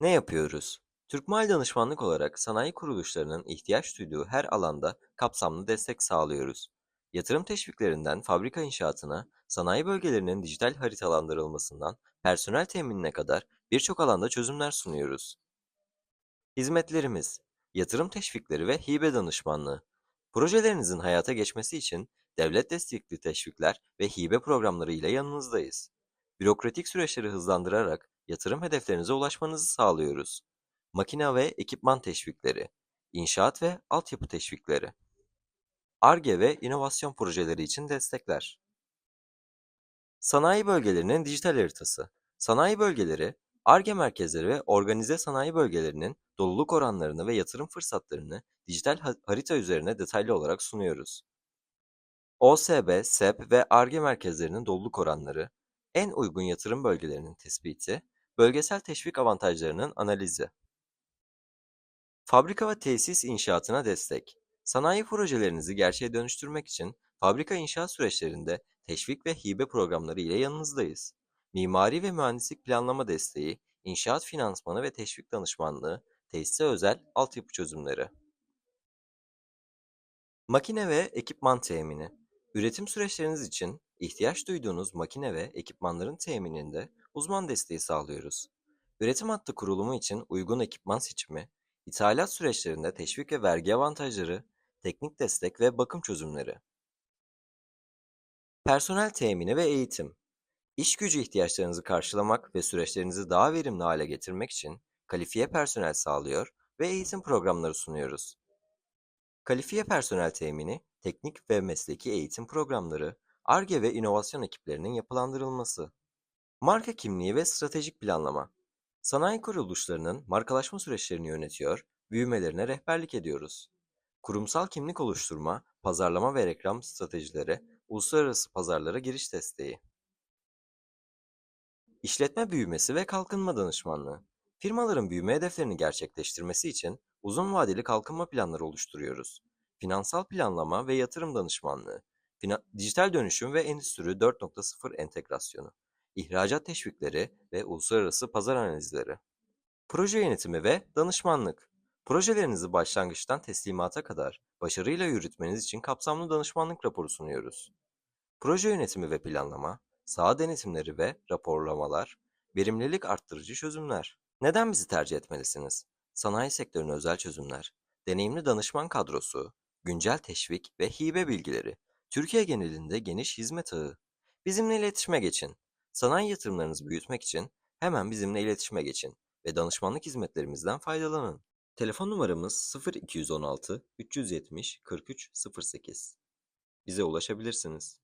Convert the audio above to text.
Ne yapıyoruz? Türkmal Danışmanlık olarak sanayi kuruluşlarının ihtiyaç duyduğu her alanda kapsamlı destek sağlıyoruz. Yatırım teşviklerinden fabrika inşaatına, sanayi bölgelerinin dijital haritalandırılmasından personel teminine kadar birçok alanda çözümler sunuyoruz. Hizmetlerimiz, yatırım teşvikleri ve hibe danışmanlığı. Projelerinizin hayata geçmesi için devlet destekli teşvikler ve hibe programları ile yanınızdayız. Bürokratik süreçleri hızlandırarak yatırım hedeflerinize ulaşmanızı sağlıyoruz. Makine ve ekipman teşvikleri, inşaat ve altyapı teşvikleri, Ar-Ge ve inovasyon projeleri için destekler. Sanayi bölgelerinin dijital haritası. Sanayi bölgeleri, Ar-Ge merkezleri ve organize sanayi bölgelerinin doluluk oranlarını ve yatırım fırsatlarını dijital ha- harita üzerine detaylı olarak sunuyoruz. OSB, SEP ve Ar-Ge merkezlerinin doluluk oranları, en uygun yatırım bölgelerinin tespiti, bölgesel teşvik avantajlarının analizi. Fabrika ve tesis inşaatına destek. Sanayi projelerinizi gerçeğe dönüştürmek için fabrika inşaat süreçlerinde teşvik ve hibe programları ile yanınızdayız. Mimari ve mühendislik planlama desteği, inşaat finansmanı ve teşvik danışmanlığı, tesise özel altyapı çözümleri. Makine ve ekipman temini. Üretim süreçleriniz için ihtiyaç duyduğunuz makine ve ekipmanların temininde uzman desteği sağlıyoruz. Üretim hattı kurulumu için uygun ekipman seçimi, ithalat süreçlerinde teşvik ve vergi avantajları, teknik destek ve bakım çözümleri. Personel temini ve eğitim. İş gücü ihtiyaçlarınızı karşılamak ve süreçlerinizi daha verimli hale getirmek için kalifiye personel sağlıyor ve eğitim programları sunuyoruz. Kalifiye personel temini, teknik ve mesleki eğitim programları, Ar-Ge ve inovasyon ekiplerinin yapılandırılması. Marka kimliği ve stratejik planlama. Sanayi kuruluşlarının markalaşma süreçlerini yönetiyor, büyümelerine rehberlik ediyoruz. Kurumsal kimlik oluşturma, pazarlama ve reklam stratejileri, uluslararası pazarlara giriş desteği. İşletme büyümesi ve kalkınma danışmanlığı. Firmaların büyüme hedeflerini gerçekleştirmesi için uzun vadeli kalkınma planları oluşturuyoruz. Finansal planlama ve yatırım danışmanlığı, dijital dönüşüm ve endüstri 4.0 entegrasyonu, ihracat teşvikleri ve uluslararası pazar analizleri. Proje yönetimi ve danışmanlık. Projelerinizi başlangıçtan teslimata kadar başarıyla yürütmeniz için kapsamlı danışmanlık raporu sunuyoruz. Proje yönetimi ve planlama, saha denetimleri ve raporlamalar, verimlilik arttırıcı çözümler. Neden bizi tercih etmelisiniz? Sanayi sektörüne özel çözümler, deneyimli danışman kadrosu, güncel teşvik ve hibe bilgileri, Türkiye genelinde geniş hizmet ağı. Bizimle iletişime geçin. Sanayi yatırımlarınızı büyütmek için hemen bizimle iletişime geçin ve danışmanlık hizmetlerimizden faydalanın. Telefon numaramız 0216 370 4308. Bize ulaşabilirsiniz.